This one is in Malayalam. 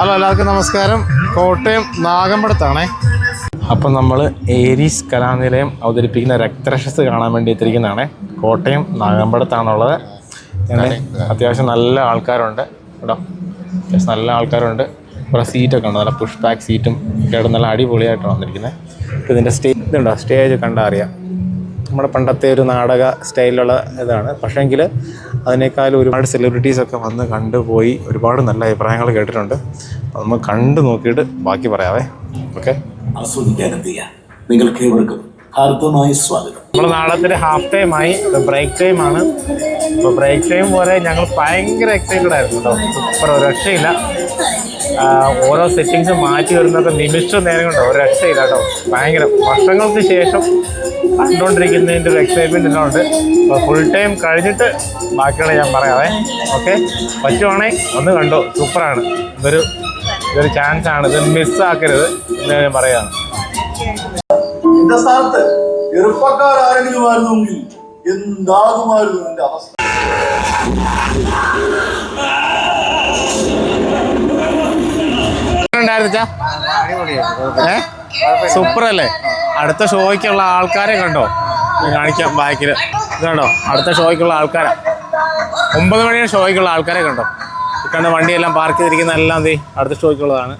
ഹലോ എല്ലാവർക്കും നമസ്കാരം. കോട്ടയം നാഗമ്പടത്താണേ. അപ്പം നമ്മൾ ഏരീസ് കലാനിലയം അവതരിപ്പിക്കുന്ന രക്തരക്ഷസ് കാണാൻ വേണ്ടി എത്തിയിരിക്കുന്നതാണ്. കോട്ടയം നാഗമ്പടത്താണുള്ളത്. അത്യാവശ്യം നല്ല ആൾക്കാരുണ്ട്. കേട്ടോ അത്യാവശ്യം നല്ല ആൾക്കാരുണ്ട്. കുറേ സീറ്റൊക്കെ ഉണ്ട്. നല്ല പുഷ് ബാക്ക് സീറ്റും ഒക്കെ നല്ല അടിപൊളിയായിട്ടാണ് വന്നിരിക്കുന്നത്. ഇതിന്റെ ഇതിന്റെ സ്റ്റേജ് ഇതുണ്ടോ? സ്റ്റേജ് കണ്ടാൽ അറിയാം. നമ്മുടെ പണ്ടത്തെ ഒരു നാടക സ്റ്റൈലുള്ള ഇതാണ്. പക്ഷേങ്കിൽ അതിനേക്കാൾ ഒരുപാട് സെലിബ്രിറ്റീസൊക്കെ വന്ന് കണ്ടുപോയി ഒരുപാട് നല്ല അഭിപ്രായങ്ങൾ കേട്ടിട്ടുണ്ട്. നമ്മൾ കണ്ടു നോക്കിയിട്ട് ബാക്കി പറയാവേ. ഓക്കെ ആസ്വദിക്കാനെത്തിയ നിങ്ങൾക്ക് ഏവർക്കും ഹാർദമായ സ്വാഗതം നമ്മുടെ നാടകത്തിന് ഹാഫ് ടൈം ആയി. ബ്രേക്ക് ടൈം ആണ്. ഇപ്പോൾ ബ്രേക്ക് ടൈം പോലെ ഞങ്ങൾ ഭയങ്കര എക്സൈറ്റഡ് ആയിരുന്നു കേട്ടോ സൂപ്പർ ഒരു രക്ഷയില്ല. ഓരോ സെറ്റിങ്സ് മാറ്റി വരുന്നൊക്കെ നിമിഷ നേരം കൊണ്ട്. ഒരു രക്ഷയില്ല കേട്ടോ ഭയങ്കര വർഷങ്ങൾക്ക് ശേഷം കണ്ടുകൊണ്ടിരിക്കുന്നതിന്റെ ഒരു എക്സൈറ്റ്മെന്റ് ഉണ്ട്. അപ്പോൾ ഫുൾ ടൈം കഴിഞ്ഞിട്ട് ബാക്കിയുള്ള ഞാൻ പറയാവേ. ഓക്കെ പറ്റുവാണെങ്കിൽ ഒന്ന് കണ്ടോ. സൂപ്പറാണ് ഇതൊരു ഇതൊരു ചാൻസാണ് ഇത് മിസ്സാക്കരുത് എന്ന് ഞാൻ പറയുകയാണ് എന്റെ സ്ഥാനത്ത് ചെറുപ്പക്കാരാരെങ്കിലും ആയിരുന്നെങ്കിൽ എന്താകുമായിരുന്നു എന്റെ അവസ്ഥ? സൂപ്പർ അല്ലേ അടുത്ത ഷോയ്ക്കുള്ള ആൾക്കാരെ കണ്ടോ? കാണിക്കാം ബാക്കിൽ കണ്ടോ? അടുത്ത ഷോയ്ക്കുള്ള ആൾക്കാരാ. ഒമ്പത് മണിയുടെ ഷോയ്ക്കുള്ള ആൾക്കാരെ കണ്ടോ? കണ്ട വണ്ടിയെല്ലാം പാർക്ക് ചെയ്തിരിക്കുന്ന എല്ലാം ദേ അടുത്ത ഷോയ്ക്കുള്ളതാണ്.